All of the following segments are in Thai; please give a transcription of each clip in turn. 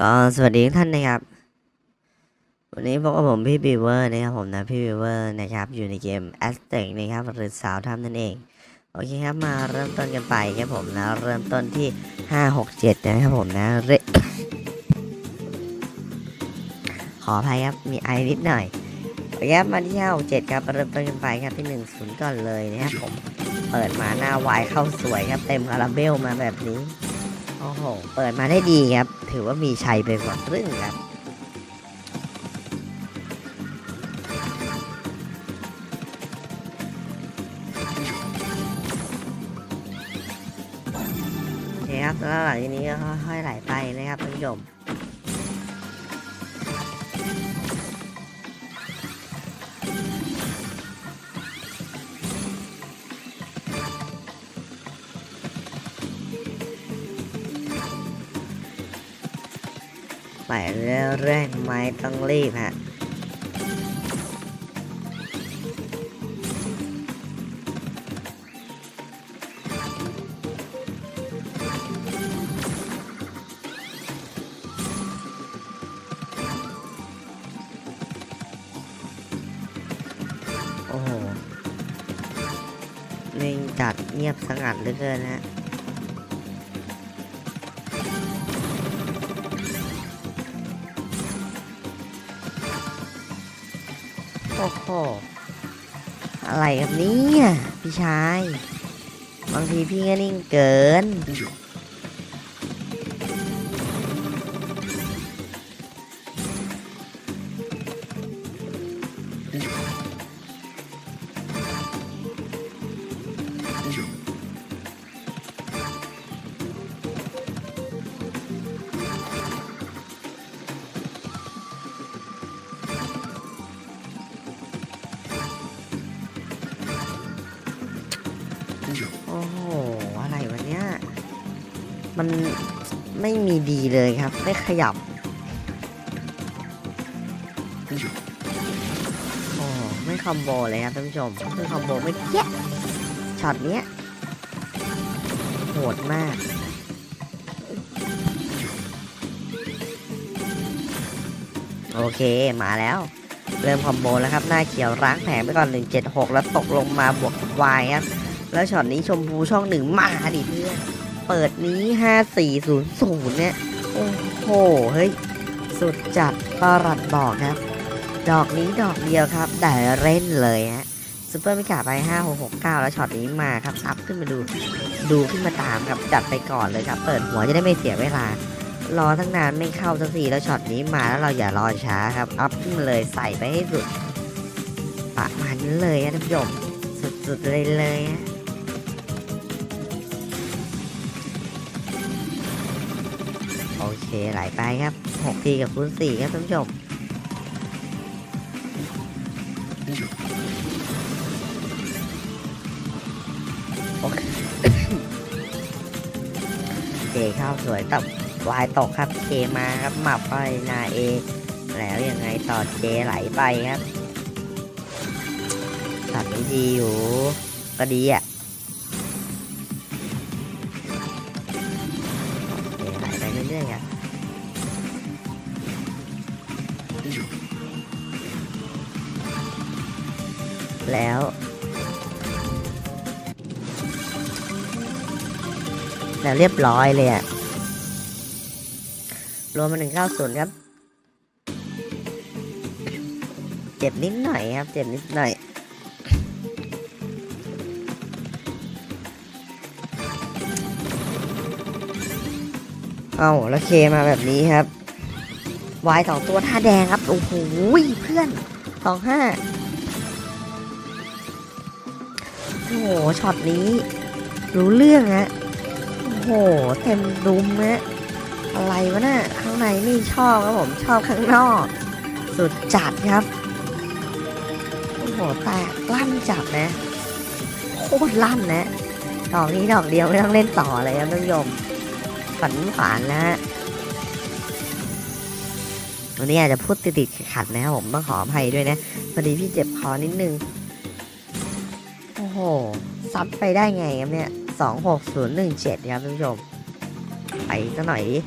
ก็สวัสดีท่านนะครับ วันนี้พบกับผมพี่บีเวอร์นะครับผมนะพี่บีเวอร์นะครับอยู่ในเกม a z t e c นะครับหรือสาวทำนั่นเองโอเคครับมาเริ่มต้นกันไปครับผมนะเริ่มต้นที่ 5 6 7 นะครับผมนะเรขออภัยครับมีไอนิดหน่อยโอเคครับมาที่5 6 7 ครับเริ่มต้นกันไปครับที่ 1 0 ก่อนเลยนะครับผมเปิดมาหน้าวายเข้าสวยครับเต็มคาราเบลมาแบบนี้ โอ้โห เปิดมาได้ดีครับ ถือว่ามีชัยไปกว่าครึ่งครับ โอเคครับแล้วหลังจากนี้ก็ค่อยๆไหลไปนะครับท่านผู้ชม ไปเรื่อยๆไม่ต้องรีบฮะโอ้โหนิ่งจัดเงียบสงัดเหลือเกินฮะ โอ้โหอะไรกับเนี่ยพี่ชาย บางทีพี่ก็นิ่งเกิน อ้โห อะไรวะเนี่ย มันไม่มีดีเลยครับ ไม่ขยับ โอ้ไม่คอมโบเลยครับท่านผู้ชมคือคอมโบไม่เกี้ยช็อตเนี้ยโหดมากโอเค มาแล้ว เริ่มคอมโบแล้วครับ หน้าเขียวร้างแผงไปก่อน 176 แล้วตกลงมาบวกวายครับ แล้วช็อตนี้ชมพูช่องหนึ่งมาดิเพื่อนเปิดนี้5400เนี่ย โอ้โห เฮ้ย สุดจัดปรัดบอกครับ ดอกนี้ดอกเดียวครับ แต่เล่นเลยฮะซูเปอร์มิกาไป5669แล้วช็อตนี้มาครับ อัพขึ้นมาดู ดูขึ้นมาตามครับ จัดไปก่อนเลยครับ เปิดหัวจะได้ไม่เสียเวลา รอตั้งนานไม่เข้าสักทีแล้วช็อตนี้มาแล้วเราอย่ารอช้าครับ อัพขึ้นมาเลยใส่ไปให้สุดประมาณนี้เลยนะท่านผู้ชมสุดๆเลยเลยฮะ โอเคไหลไปครับ6ทีกับคูณ4ครับท่านผู้ชมโอเคเคเข้าสวยตับวายตกครับเคมาครับหมับไปนาเอ แล้วยังไงต่อเจไหลไปครับตัดดีอยู่ก็ดีอะ แล้ว แล้วเรียบร้อยเลยอะรวมมาหนึ่งเก้าศูนย์ครับ เจ็บนิดหน่อยครับ เจ็บนิดหน่อยเอาแล้วเคมาแบบนี้ครับ วายสองตัวท่าแดงครับ โอ้โหเพื่อนสองห้าโอ้โหช็อตนี้ รู้เรื่องฮะโอ้โห เต็มดุมฮะอะไรวะน่ะข้างในนี่ชอบครับผมชอบข้างนอก สุดจัดครับโอ้โหแตกลั่นจัดนะโคตรลั่นนะดอกนี้ดอกเดียวไม่ต้องเล่นต่อเลยครับท่านผู้ชมฝันฝานนะฮะ วันนี้อาจจะพูดติดๆขัดนะครับผมต้องขออภัยด้วยนะพอดีพี่เจ็บคอนิดนึง โอ้โห ซัดไปได้ไงครับเนี่ยสองหกศูนย์หนึ่งเจ็ดครับท่านผู้ชม ไปซะหน่อยดิ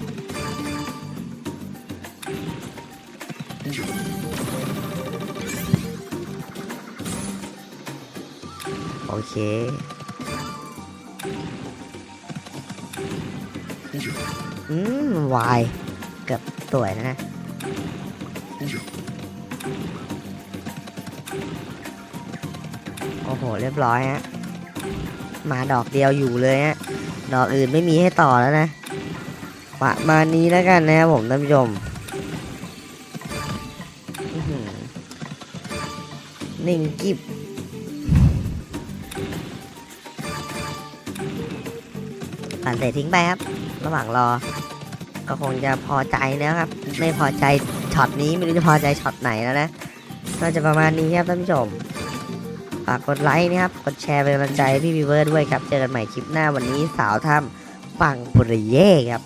โอเคอืมวายเกือบสวยนะ โอ้โห เรียบร้อยฮะ มาดอกเดียวอยู่เลยฮะ ดอกอื่นไม่มีให้ต่อแล้วนะ ประมาณนี้แล้วกันนะครับผมท่านผู้ชม หนิ่งกิบปั่นเสร็จทิ้งไปครับ ระหว่างรอ ก็คงจะพอใจนะครับ ไม่พอใจ ช็อตนี้ไม่รู้จะพอใจช็อตไหนแล้วนะน่าจะประมาณนี้ครับท่านผู้ชมฝากกดไลค์นะครับกดแชร์เป็นกำลังใจพี่วีเวอร์ด้วยครับ เจอกันใหม่คลิปหน้าวันนี้สาวถ้ำปังปุริเย่ครับ